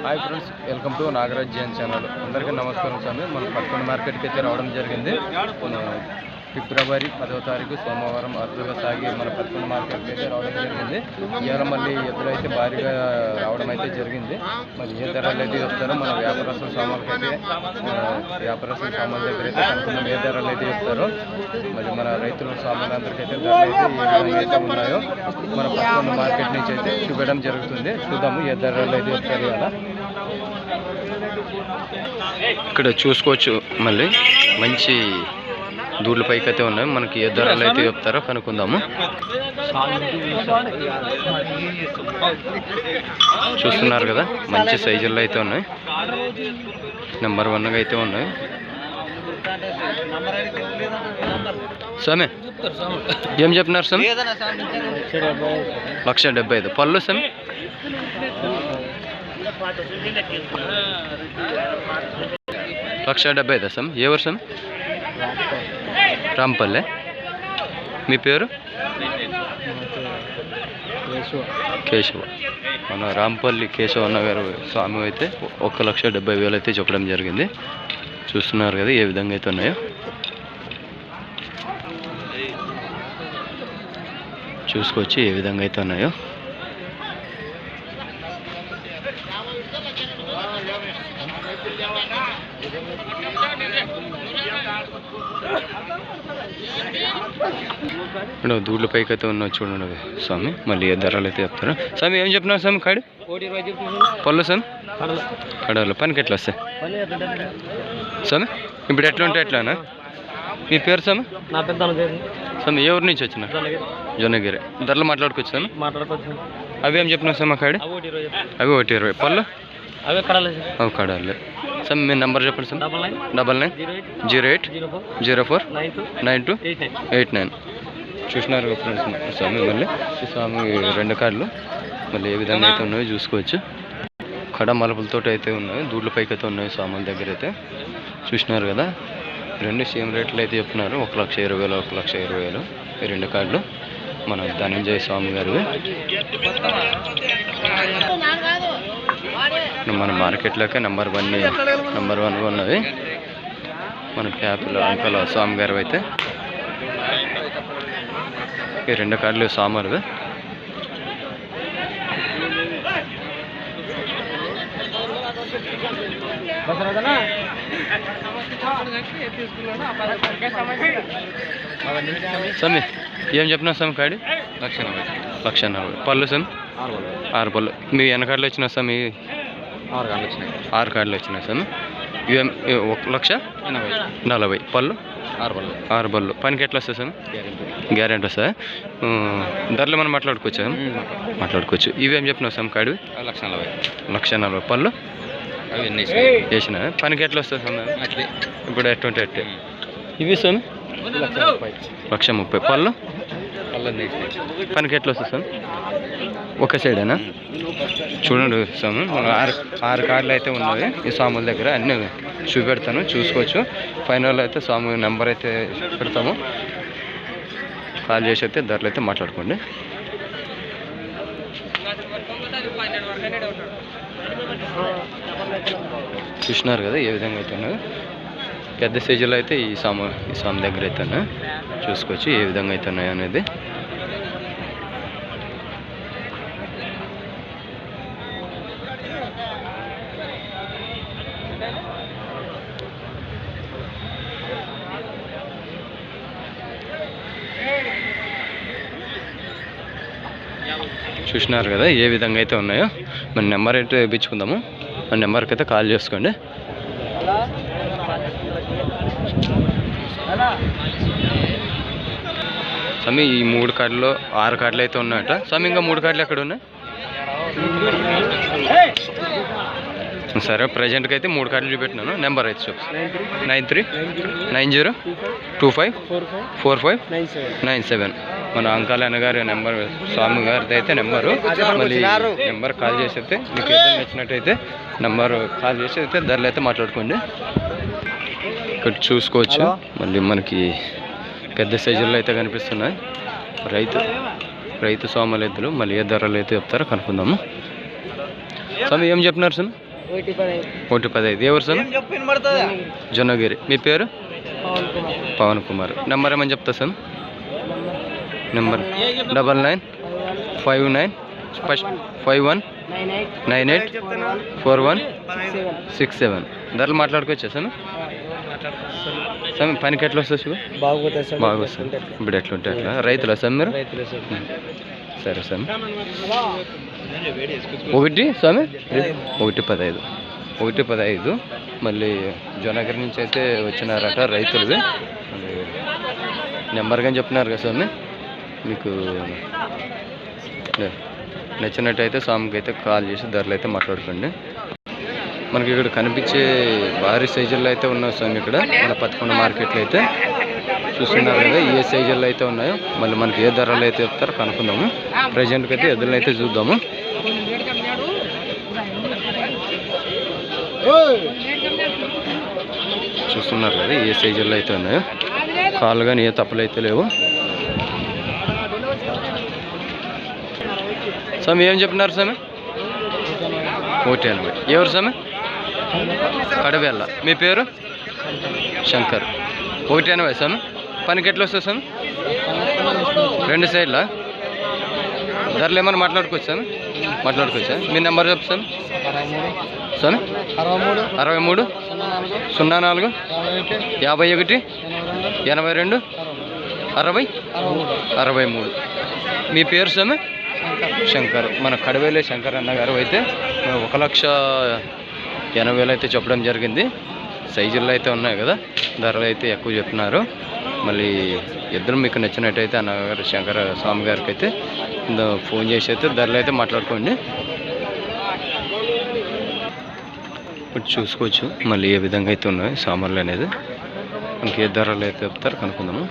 Hi friends welcome to Nagaraj Jain channel. అందరికీ నమస్కారం స్వామి. మనం పదకొండు మార్కెట్కి అయితే రావడం జరిగింది. ఫిబ్రవరి పదవ తారీఖు సోమవారం అరుదుగా సాగి మన పదకొండు మార్కెట్కి అయితే రావడం జరిగింది. ఇవాళ మళ్ళీ ఎదురైతే భారీగా రావడం అయితే జరిగింది. మరి ఏ ధరలు అయితే చెప్తారో మన వ్యాపారస్తుల సామాన్లకి అయితే వ్యాపారస్తుల సామాన్ల దగ్గర అయితే కనుక్కున్నాం ఏ ధరలు అయితే చెప్తారో మరి మన రైతుల సామాన్లందరికీ అయితే ధరలు అయితే ఏ విధంగా అయితే ఉన్నాయో మన పదకొండు మార్కెట్ నుంచి అయితే చూపించడం జరుగుతుంది. చూద్దాము ఏ ధరలు అయితే చెప్తారు ఇవాళ. ఇక్కడ చూసుకోవచ్చు మళ్ళీ. మంచి దూళ్ళు పైకి అయితే ఉన్నాయి. మనకి ఏ ధరలు అయితే చెప్తారో కనుక్కుందాము. చూస్తున్నారు కదా మంచి సైజుల్లో అయితే ఉన్నాయి. నెంబర్ వన్గా అయితే ఉన్నాయి. సమే ఏం చెప్తున్నారు సమ్? లక్ష డెబ్బై ఐదు. పళ్ళు సమ్? లక్ష డెబ్బై ఐదు సమ్? ఏ వర్షం రాంపల్లె. మీ పేరు? కేశవ. మన రాంపల్లి కేశవ అన్న గారు స్వామి అయితే ఒక లక్ష డెబ్బై వేలు అయితే చెప్పడం జరిగింది. చూస్తున్నారు కదా ఏ విధంగా అయితే ఉన్నాయో. చూసుకొచ్చి ఏ విధంగా అయితే ఉన్నాయో. ఇక్కడ దూడ్ల పైకి అయితే ఉన్నావు చూడండి స్వామి మళ్ళీ ఏ ధరలు అయితే చెప్తారా. స్వామి ఏం చెప్పినారు స్వామి కాడి? పళ్ళు స్వామి? కడవలు. పనికి ఎట్లా వస్తాయి? స్వామి ఇప్పుడు ఎట్లా ఉంటే ఎట్లానా? మీ పేరు స్వామి? స్వామి ఏ ఊరు నుంచి వచ్చిన జొన్నగిరి. ధరలు మాట్లాడుకోవచ్చు స్వామి. మాట్లాడుకోవచ్చు. అవి ఏం చెప్పినావు స్వామి కాడి? అవి ఒకటి ఇరవై పళ్ళు? అవే కడాలి అవి కడాలి స్వామి మీ నెంబర్ చెప్పండి స్వామి. Double nine. Double nine. Zero eight. Zero four. Zero four. Nine two. Nine two. Eight nine. Eight nine. చూసినారు ఫ్రెండ్స్ స్వామి మళ్ళీ ఈ స్వామి రెండు కార్లు మళ్ళీ ఏ విధంగా అయితే ఉన్నాయో చూసుకోవచ్చు. కడ మలుపులతో అయితే ఉన్నాయి. దూడ్ల పైకి అయితే ఉన్నాయి స్వాముల దగ్గర అయితే. చూసినారు కదా. రెండు సేమ్ రేట్లు అయితే చెప్తున్నారు. ఒక లక్ష ఇరవై వేలు ఒక లక్ష ఇరవై వేలు. ఈ రెండు కార్డులు మన ధనంజయ స్వామి గారివి. మన మార్కెట్లోకే నెంబర్ వన్ నెంబర్ వన్గా ఉన్నవి మన ప్యాపుల అంకల స్వామి గారు అయితే. రెండు కార్డులు సామాన్లు సమి ఏం చెప్పినా సమ్ కాడి? లక్ష నలభై లక్ష నలభై పళ్ళు సమ్ ఆరు పళ్ళు. మీ ఎన్ని కార్డులు వచ్చినా సమ్ ఆరు గంటలు వచ్చినాయి. ఆరు కార్డులు వచ్చినాయి సమ్ ఇవేం ఒక లక్ష? నలభై. పళ్ళు? ఆరు బళ్ళు. పనికి ఎట్లా వస్తుంది సమ్ గ్యారెంటీ. ఉమ్, ధరలు మనం మాట్లాడుకోవచ్చా? మాట్లాడుకోవచ్చు. ఇవేం చెప్పినావు సమ్ కాడివి లక్ష నలభై. లక్ష నలభై పళ్ళు? వేసిన? పనికి ఎట్లా వస్తుంది అట్లే. ఇప్పుడు ఎటువంటి ఎట్టే ఇవి సమ్ లక్ష ముప్పై. పళ్ళు? పనికి ఎట్లా వస్తుంది సార్? ఒక సైడేనా చూడండి స్వామి ఆరు ఆరు కార్డులు అయితే ఉన్నాయి ఈ స్వాముల దగ్గర అన్నీ చూపెడతాను. చూసుకోవచ్చు. ఫైనల్ అయితే స్వామి నెంబర్ అయితే పెడతాము. కాల్ చేసి అయితే ధరలు అయితే మాట్లాడుకోండి. చూసినారు కదా ఏ విధంగా అయితే ఉన్నాయో పెద్ద సైజులో అయితే ఈ స్వామి ఈ స్వామి దగ్గర అయితే చూసుకోవచ్చు. ఏ విధంగా అయితే ఉన్నాయి అనేది. చూసినారు కదా ఏ విధంగా అయితే ఉన్నాయో. మన నెంబర్ అయితే వేయించుకుందాము. మన నెంబర్కి అయితే కాల్ చేసుకోండి. స్వామి ఈ మూడు కార్డులో ఆరు కార్డులు అయితే ఉన్నాయట. స్వామి ఇంకా మూడు కార్డులు ఎక్కడ ఉన్నాయి? సరే ప్రజెంట్కి అయితే మూడు కార్డులు చూపెట్టినాను. నెంబర్ అయితే చూపి nine three nine zero two five four five nine seven nine seven మన అంకాలన్న గారి నెంబర్ స్వామి గారిది అయితే నెంబరు మళ్ళీ నెంబర్ కాల్ చేసి అయితే మీకు ఏదైనా నచ్చినట్టయితే నెంబర్ కాల్ చేసి అయితే ధరలు అయితే మాట్లాడుకోండి. ఇక్కడ చూసుకోవచ్చు. మళ్ళీ మనకి పెద్ద సైజుల్లో అయితే కనిపిస్తున్నాయి. రైతు రైతు సోమలు ఎద్దులు మళ్ళీ ఏ ధరలు అయితే చెప్తారో. కనుక్కుందాము. స్వామి ఏం చెప్పినారు సార్? ఒకటి పదహైదు. ఎవరు సార్? జొన్నగిరి. మీ పేరు? పవన్ కుమార్. నెంబర్ ఏమని చెప్తా sir? Number. Double nine five nine first five one nine eight four one six seven. ధరలు మాట్లాడుకోవచ్చా సార్? సార్ పనికి ఎట్లా వస్తుంది బాగుపోతుంది బాగా వస్తుంది ఇప్పుడు ఎట్లుంటే అట్లా? రైతులా సార్ మీరు? సార్ సరే. ఒకటి స్వామి? ఒకటి పదహైదు. ఒకటి పదహైదు. మళ్ళీ జోనగర్ నుంచి అయితే వచ్చినారట రైతులది నెంబర్గా చెప్తున్నారు కదా స్వామి? మీకు నచ్చినట్టయితే స్వామికి అయితే కాల్ చేసి ధరలు అయితే మాట్లాడుకోండి. మనకి ఇక్కడ కనిపించే భారీ సైజుల్లో అయితే ఉన్నాయి స్వామి ఇక్కడ. మన పదకొండు మార్కెట్లో అయితే. చూస్తున్నారు కదా ఏ సైజుల్లో అయితే ఉన్నాయో మళ్ళీ మనకి ఏ ధరలు అయితే చెప్తారో కనుక్కుందాము. ప్రజెంట్కి అయితే ఎద్దులను అయితే చూద్దాము. చూస్తున్నారు కదా ఏ సైజుల్లో అయితే ఉన్నాయో. కాళ్ళు కానీ ఏ తప్పులు అయితే లేవు. స్వామి ఏం చెప్పినారు స్వామి? ఒకటి ఎనభై ఎవరు స్వామి? కడవేళ్ళ మీ పేరు? శంకర్. ఒకటి ఎనభై స్వామి. పనికి ఎట్లా వస్తుంది స్వామి రెండు సైడ్లా? ధరలు ఏమైనా మాట్లాడుకోవచ్చా? స్వామి మాట్లాడుకోవచ్చా? మీ నెంబర్ చెప్పు స్వామి స్వామి అరవై మూడు సున్నా నాలుగు యాభై ఒకటి ఎనభై రెండు అరవై అరవై మూడు. మీ పేరు స్వామి శంకర్. మన కడవేలే శంకర్ అన్న గారు అయితే ఒక లక్ష ఎనభై వేలు అయితే చెప్పడం జరిగింది. సైజుల్లో అయితే ఉన్నాయి కదా ధరలు అయితే ఎక్కువ చెప్తున్నారు. మళ్ళీ ఇద్దరు మీకు నచ్చినట్టయితే అన్నగారు శంకర స్వామి గారికి అయితే ఇందో ఫోన్ చేసి అయితే ధరలు అయితే మాట్లాడుకోండి. ఇప్పుడు చూసుకోవచ్చు మళ్ళీ ఏ విధంగా అయితే ఉన్నాయి సామాన్లు అనేది. మనకి ఏ ధరలు అయితే చెప్తారో కనుక్కుందాము.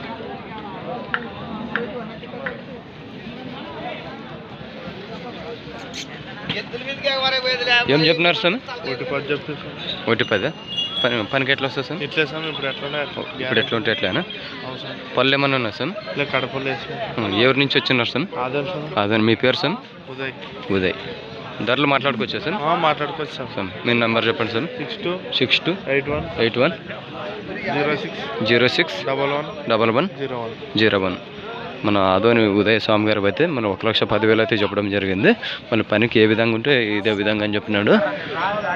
ఏం చెప్పినారు సార్? ఒకటి పది చెప్తే ఒకటి పది? పని పనికి ఎట్లా వస్తుంది సార్? ఇట్లే సార్? ఇప్పుడు ఎట్లా ఇప్పుడు ఎట్లా ఉంటే ఎట్లానా అవసరం పళ్ళు ఏమన్నా ఉన్నా సార్? ఇట్లా కడపలు వేసి ఉం, ఎవరి నుంచి వచ్చినారు సార్? అదే మీ పేరు సార్? ఉదయ్. ఉదయ్. ధరలు మాట్లాడుకోవచ్చా సార్? మాట్లాడుకోవచ్చు సార్. సార్ మీ నెంబర్ చెప్పండి sir. Six two six two eight one eight one zero six zero six double one double one zero one. Zero one మన ఆదోని ఉదయ స్వామి గారు అయితే మన ఒక లక్ష పదివేలు అయితే చెప్పడం జరిగింది. మన పనికి ఏ విధంగా ఉంటే ఇదే విధంగా అని చెప్పినాడు.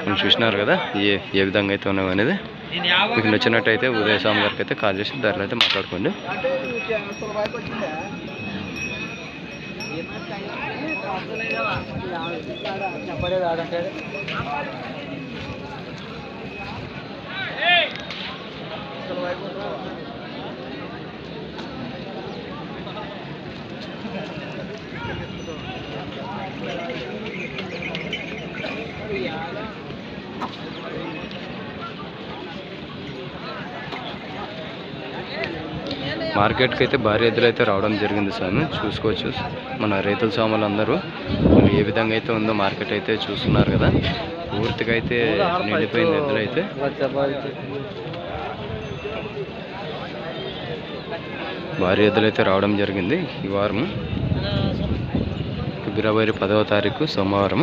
మనం చూసినారు కదా ఏ ఏ విధంగా అయితే ఉన్నాం అనేది. మీకు నచ్చినట్టయితే ఉదయ స్వామి గారికి అయితే కాల్ చేసి దారిలో అయితే మాట్లాడుకోండి. మార్కెట్కి అయితే భారీ ఎద్దులు అయితే రావడం జరిగింది స్వామి. చూసుకోవచ్చు మన రైతుల స్వాములు అందరూ ఏ విధంగా అయితే ఉందో మార్కెట్ అయితే చూస్తున్నారు కదా. పూర్తిగా అయితే నిండిపోయింది ఎద్దులు అయితే భారీ ఎద్దులు అయితే రావడం జరిగింది ఈ వారము. ఫిబ్రవరి పదవ తారీఖు సోమవారం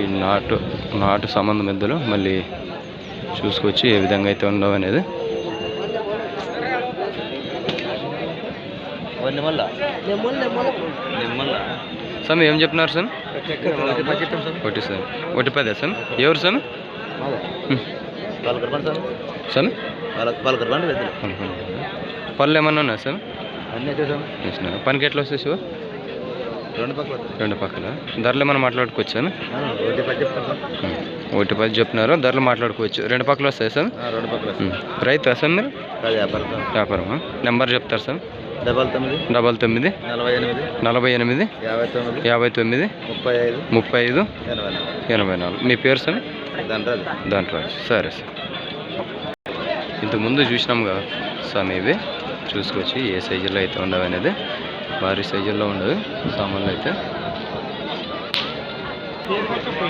ఈ నాటు నాటు సంబంధం ఎద్దులు మళ్ళీ చూసుకొచ్చి ఏ విధంగా అయితే ఉండవు అనేది. సార్ ఏం చెప్పినారు సార్? ఒకటి సార్. ఒకటి పదే సార్. ఎవరు సార్? సార్. పళ్ళు ఏమన్నా ఉన్నా సార్? పనికి ఎట్లా వస్తాయి శివ రెండు పక్కల. ధరలు ఏమైనా మాట్లాడుకోవచ్చు? సార్ ఒకటి పది చెప్తున్నారు. ధరలు మాట్లాడుకోవచ్చు. రెండు పక్కల వస్తాయి సార్? రెండు పక్కల ఉం. రైతా సార్ మీరు? వ్యాపారమా? నెంబర్ చెప్తారు సార్. డబల్ తొమ్మిది. డబల్ తొమ్మిది. నలభై ఎనిమిది. నలభై ఎనిమిది. యాభై తొమ్మిది. యాభై తొమ్మిది. ముప్పై ఐదు. ముప్పై ఐదు. ఎనభై నాలుగు. ఎనభై నాలుగు. మీ పేరు సార్? దండ్రాలు దాంట్లో సరే సార్. ఇంతకుముందు చూసినాం కదా స్వామి ఇవి. చూసుకొచ్చి ఏ సైజుల్లో అయితే ఉండవు అనేది భారీ సైజుల్లో ఉండదు సామాన్లు అయితే.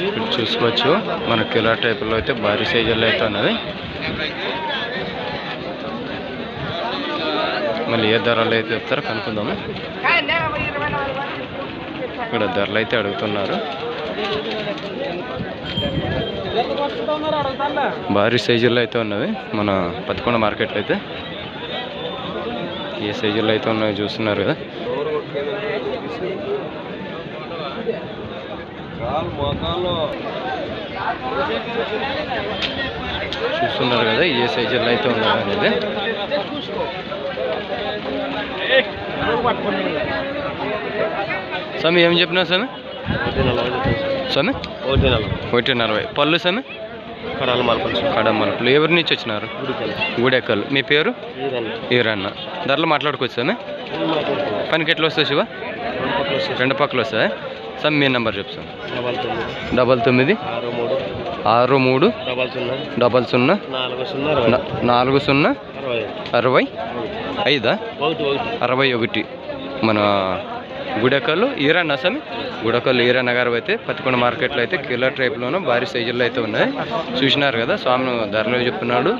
ఇప్పుడు చూసుకోవచ్చు మన కిలా టైపులో అయితే భారీ సైజుల్లో అయితే ఉన్నది. మళ్ళీ ఏ ధరలు అయితే చెప్తారో కనుక్కుందాము. ఇక్కడ ధరలు అయితే అడుగుతున్నారు. భారీ సైజుల్లో అయితే ఉన్నవి మన పదకొండ మార్కెట్లో అయితే. ఏ సైజుల్లో అయితే ఉన్నాయో చూస్తున్నారు కదా. చూస్తున్నారు కదా ఏ సైజుల్లో అయితే ఉన్నది అనేది. స్వామి ఏం చెప్పినా స్వామి? ఒకటి నలభై ఒకటి నలభై. పళ్ళు స్వామి? కడాల మార్పులు. కడమ్మలు ఎవరి నుంచి వచ్చినారు? గూడెక్కలు మీ పేరు? ఈరన్న. ధరలు మాట్లాడుకోవచ్చు స్వామి? పనికి ఎట్లా వస్తాయి శివ? రెండు పక్కలు వస్తాయి? స్వామి మీ నెంబర్ చెప్పు స్వామి డబల్ తొమ్మిది. ఆరు మూడు. డబల్ సున్నా. డబల్ సున్నా. నాలుగు సున్నా అరవై. న- నాలుగు సున్నా. అరవై. అరవై. ఐదా? అరవై ఒకటి. మన గుడకల్లు ఈరన్న అసలు. గుడకల్లు ఈరన్న నగరం అయితే పత్తికొండ మార్కెట్లో అయితే కిలో టైప్లోనూ భారీ సైజుల్లో అయితే ఉన్నాయి. చూసినారు కదా స్వామి ధరలు చెప్తున్నాడు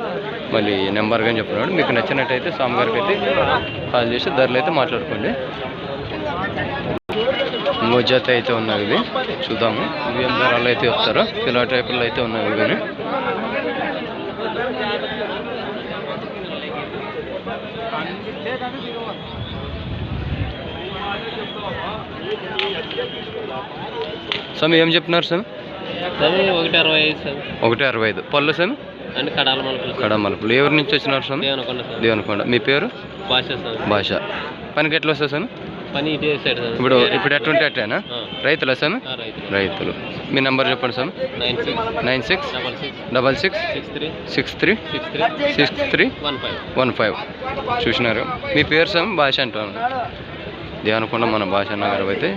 మళ్ళీ నెంబర్ కానీ చెప్తున్నాడు. మీకు నచ్చినట్టయితే స్వామి గారికి అయితే కాల్ చేసి ధరలు అయితే మాట్లాడుకోండి. ఇంకో అయితే ఉన్నాయి ఇవి చూద్దాము. ఇవి ఏం ధరలు అయితే చెప్తారో కిలో టైపుల్లో అయితే ఉన్నాయి ఇవి కానీ స్వామి ఏం చెప్తున్నారు స్వామి? సరే ఒకటి అరవై ఐదు సార్ ఒకటి అరవై ఐదు. పళ్ళు స్వామి? కడాల మలుపులు కడ మలుపులు. ఎవరి నుంచి వచ్చినారు స్వామి? దేవనకొండ సార్ దేవనకొండ. మీ పేరు? భాష సార్ భాష. పనికి ఎట్లా వస్తుంది స్వామి? పని ఇటే సైడ్ సార్ ఇప్పుడు ఇప్పుడు ఎట్లుంటే అట్టేనా. రైతులా స్వామి? రైతు రైతులు. మీ నెంబర్ చెప్పండి స్వామి. Nine six. Nine six. Double six. Six. Three. Six three. One five. One five. చూసినారు. మీ పేరు స్వామి? భాష అంటాను దేవనకొండ మన భాష గారు అయితే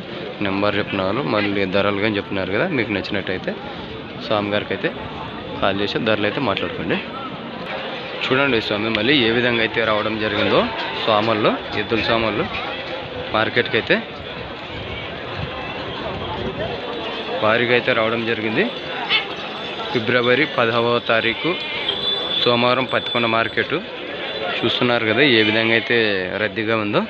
నెంబర్ చెప్పినారు. మళ్ళీ ధరలు కానీ చెప్పినారు కదా మీకు నచ్చినట్టయితే స్వామి గారికి అయితే కాల్ చేసి ధరలు అయితే మాట్లాడుకోండి. చూడండి స్వామి మళ్ళీ ఏ విధంగా అయితే రావడం జరిగిందో స్వాముల్లో ఎద్దుల స్వాములు మార్కెట్కి అయితే భారీగా అయితే రావడం జరిగింది. ఫిబ్రవరి పదవ తారీఖు సోమవారం పత్తికొండ మార్కెట్. చూస్తున్నారు కదా ఏ విధంగా అయితే రద్దీగా ఉందో.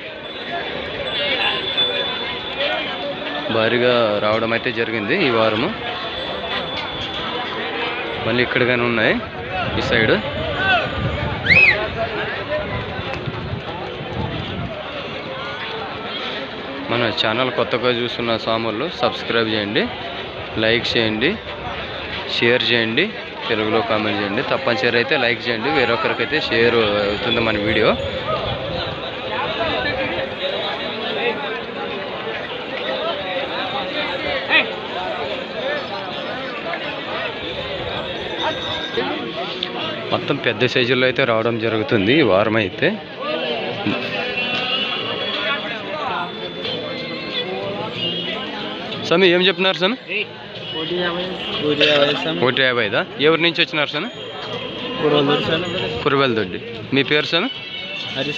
భారీగా రావడం అయితే జరిగింది ఈ వారము. మళ్ళీ ఇక్కడ కానీ ఉన్నాయి ఈ సైడ్. మన ఛానల్ కొత్తగా చూస్తున్న సాములు సబ్స్క్రైబ్ చేయండి లైక్ చేయండి షేర్ చేయండి తెలుగులో కామెంట్ చేయండి. తప్పనిసరి అయితే లైక్ చేయండి వేరొకరికైతే షేర్ అవుతుంది మన వీడియో. మొత్తం పెద్ద సైజుల్లో అయితే రావడం జరుగుతుంది. వారం అయితే. స్వామి ఏం చెప్తున్నారు సార్ ఒకటి యాభై ఒకటి యాభై సార్ ఒకటి యాభై ఐదా? ఎవరి నుంచి వచ్చినారు సార్ కురువెల దొడ్డి. మీ పేరు సార్ హరి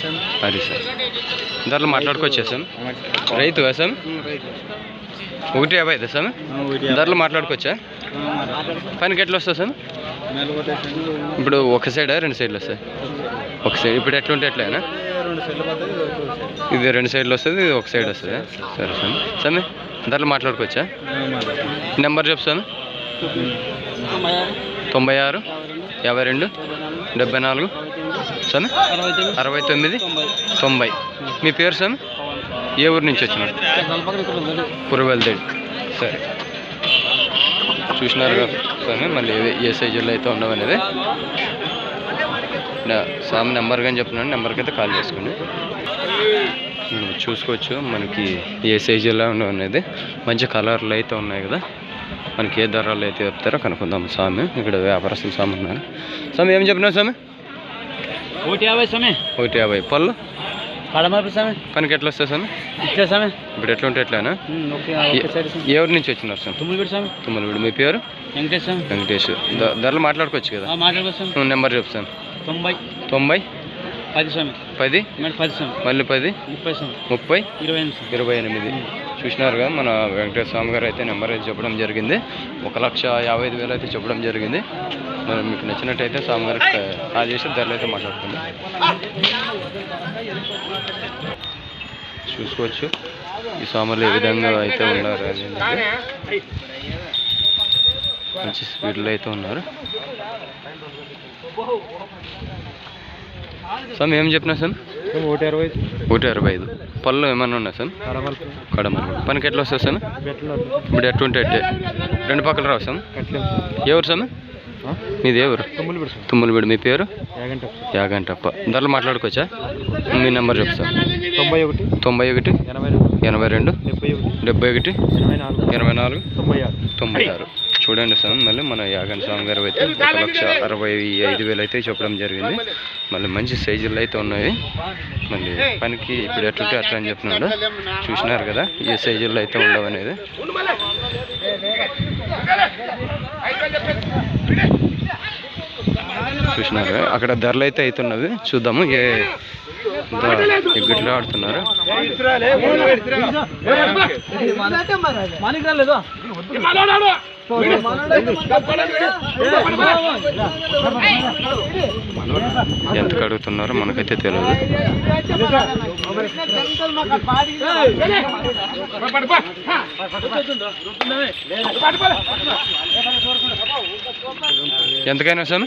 సార్ ధరలు మాట్లాడుకోవచ్చా సార్ రైతు. సార్ ఒకటి యాభై ఐదా సార్ ధరలు మాట్లాడుకోవచ్చా? పనికి ఎట్లా వస్తుంది సార్? ఇప్పుడు ఒక సైడా రెండు సైడ్లు వస్తాయి? ఒక సైడ్. ఇప్పుడు రెండు సెల్లు పడుతుంది ఇది రెండు సైడ్లు వస్తుంది ఇది ఒక సైడ్ వస్తుంది. సరే సార్. సరే ధరలు మాట్లాడుకోవచ్చా? నెంబర్ చెప్తాను తొంభై ఆరు యాభై రెండు డెబ్బై నాలుగు. సరే అరవై తొమ్మిది తొంభై. మీ పేరు సార్ ఏ ఊరు నుంచి వచ్చినారు? పురవెల్దేడి. సరే. చూసినారు కదా స్వామి మళ్ళీ ఏ- ఏ సైజుల్లో అయితే ఉన్నాం అనేది. స్వామి నెంబర్ కానీ చెప్తున్నాను నెంబర్కి అయితే కాల్ చేసుకోండి మనం చూసుకోవచ్చు మనకి ఏ సైజులో ఉన్నాం అనేది. మంచి కలర్లు అయితే ఉన్నాయి కదా. మనకి ఏ ధరలు అయితే చెప్తారో కనుక్కుందాం స్వామి. ఇక్కడ వ్యాపారస్తులు స్వామి ఉన్నారు. స్వామి ఏం చెప్పినావు స్వామి? ఒకటి యాభై సమయ ఒకటి యాభై. పళ్ళు? పనికి ఎట్లా వస్తాయి స్వామి? ఇచ్చే సమయ ఇప్పుడు ఎట్లా ఉంటే ఎట్లానా? ఊరి నుంచి వచ్చినారు స్వామి? తుమ్మిడి సమయ తుమ్మలవిడు మీ పేరు? వెంకటేష్ ద- ధరలు మాట్లాడుకోవచ్చు కదా. మాట్లాడుకొస్తాం నెంబర్ చెప్తాను తొంభై. తొంభై? పది సమయ పది? పది సమయ మళ్ళీ పది? ముప్పై సమయ ముప్పై? ఇరవై ఎనిమిది ఇరవై ఎనిమిది. చూసినారుగా మన వెంకటేశ్వర స్వామి గారు అయితే నెంబర్ అయితే చెప్పడం జరిగింది. ఒక లక్ష యాభై ఐదు వేలు అయితే చెప్పడం జరిగింది. మరి మీకు నచ్చినట్టయితే స్వామి గారికి కాల్ చేసి ధరలు అయితే మాట్లాడుకోండి చూసుకోవచ్చు. ఈ స్వాములు ఏ విధంగా అయితే ఉన్నారు మంచి స్పీడ్లో అయితే ఉన్నారు. స్వామి ఏం చెప్పినా సార్? ఒకటి అరవై ఒకటి అరవై ఐదు. పళ్ళు ఏమన్నా ఉన్నా సార్? కడమ పనికి ఎట్లా వస్తుంది సార్? ఇప్పుడు ఎటువంటి అట్టే. రెండు పక్కల రావు సార్. ఎవరు సార్? మీది ఎవరు తుమ్మలబిడి మీ పేరు? యాగంట యాగంటప్ప. ధరలు మాట్లాడుకోవచ్చా? మీ నెంబర్ చెప్పు సార్. తొంభై ఒకటి తొంభై ఒకటి ఎనభై రెండు డెబ్బై ఒకటి ఎనభై నాలుగు తొంభై ఆరు. తొంభై ఆరు. చూడండి సార్ మళ్ళీ మన యాగన్ స్వామి గారు అయితే ఒక లక్ష అరవై ఐదు వేలు అయితే చెప్పడం జరిగింది. మళ్ళీ మంచి సైజులు అయితే ఉన్నాయి. మళ్ళీ పనికి ఇప్పుడు ఎట్లుంటే అట్లా అని చెప్తున్నాడు. చూసినారు కదా ఏ సైజుల్లో అయితే ఉండవు అనేది. చూసినారు. అక్కడ ధరలు అయితే అవుతున్నవి చూద్దాము. ఏ ఎగ్గిట్లో ఆడుతున్నారు. ఎంత కడుగుతున్నారో? మనకైతే తెలియదు ఎంతకైనా సార్?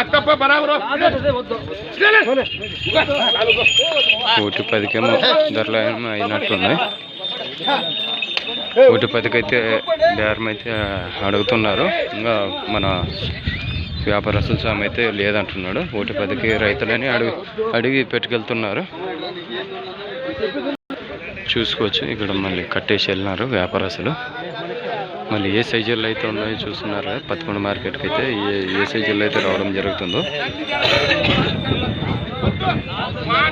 అయితే ఉన్నాయి ఒకటి పదికేమో ధరలు అయినట్టున్నాయి. కోటి పదికైతే అయితే బేరం అయితే అడుగుతున్నారు. ఇంకా మన వ్యాపారస్తుల స్వామి అయితే లేదంటున్నాడు. ఓటు పదికి రైతులని అడిగి అడిగి పెట్టుకెళ్తున్నారు. చూసుకోవచ్చు. ఇక్కడ మళ్ళీ కట్టేసి వెళ్ళినారు వ్యాపారస్తులు. మళ్ళీ ఏ సైజుల్లో అయితే ఉన్నాయో చూస్తున్నారు కదా. మార్కెట్కి అయితే ఏ ఏ సైజుల్లో అయితే రావడం జరుగుతుందో.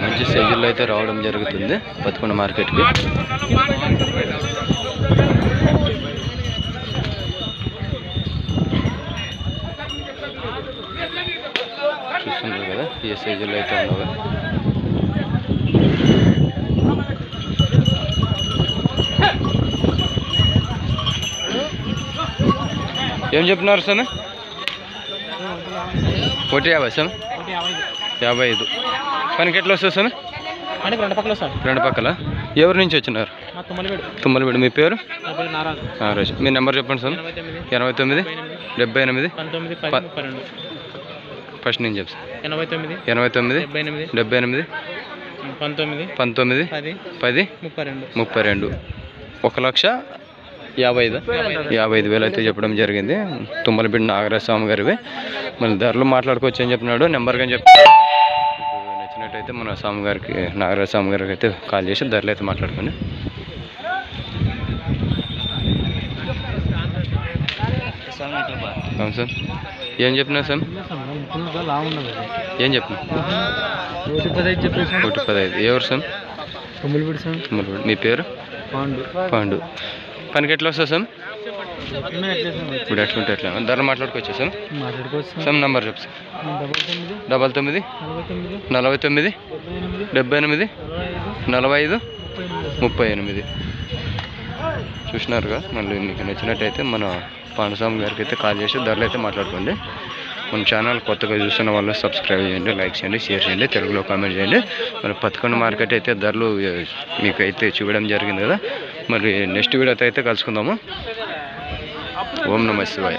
మంచి సైజుల్లో అయితే రావడం జరుగుతుంది పదకొండు మార్కెట్కి. చూస్తున్నారు కదా ఏ సైజుల్లో అయితే ఉండవు. ఏం చెప్తున్నారు సార్? ఒకటి యాభై సార్? యాభై ఐదు. పనికి ఎట్లా వస్తుంది సార్? రెండు పక్కల సార్ రెండు పక్కల? ఎవరి నుంచి వచ్చినారు? తుమ్మలబిడి మీ పేరు? నారాజు. మీ నెంబర్ చెప్పండి సార్. ఎనభై తొమ్మిది. ఎనభై తొమ్మిది? డెబ్బై ఎనిమిది పంతొమ్మిది ప- పది ముప్పై రెండు ఫస్ట్ నేను చెప్తాను ఎనభై తొమ్మిది ఎనభై తొమ్మిది డెబ్బై ఎనిమిది డెబ్బై ఎనిమిది పంతొమ్మిది పంతొమ్మిది పది పది ముప్పై రెండు. ముప్పై రెండు. ఒక లక్ష యాభై ఐదు. యాభై ఐదు వేలు అయితే చెప్పడం జరిగింది. తుమ్మలబిడ్డ నాగరాజ స్వామి గారివి. మళ్ళీ ధరలు మాట్లాడుకోవచ్చు అని చెప్పినాడు. నెంబర్ కానీ చెప్పి నచ్చినట్టయితే మన స్వామి గారికి నాగరాజ స్వామి గారికి అయితే కాల్ చేసి ధరలు అయితే మాట్లాడుకోండి. అవును సార్. ఏం చెప్పినా సార్? ఏం చెప్పినా ఒకటి పదహైదు. ఎవరు సార్? పెట్టి సార్. మీ పేరు? పాండు. పాండు. పనికి ఎట్లా వస్తుంది సార్? ఇప్పుడు ఎట్లుంటే ఎట్లా? ధరలు మాట్లాడుకోవచ్చా సార్? సార్. నంబర్ చెప్పు సార్. డబల్ తొమ్మిది. నలభై తొమ్మిది. డెబ్బై ఎనిమిది. నలభై ఐదు. ముప్పై ఎనిమిది. చూసినారుగా. మళ్ళీ మీకు నచ్చినట్టయితే మన పాండస్వామి గారికి అయితే కాల్ చేసి ధరలు అయితే మాట్లాడుకోండి. మన ఛానల్ కొత్తగా చూస్తున్న వాళ్ళు సబ్స్క్రైబ్ చేయండి లైక్ చేయండి షేర్ చేయండి తెలుగులో కామెంట్ చేయండి. మరి పతకొండ మార్కెట్ అయితే ధరలు మీకు అయితే చూడడం జరిగింది కదా. మరి నెక్స్ట్ వీడియోతో అయితే కలుసుకుందాము. ఓం నమ శివాయ.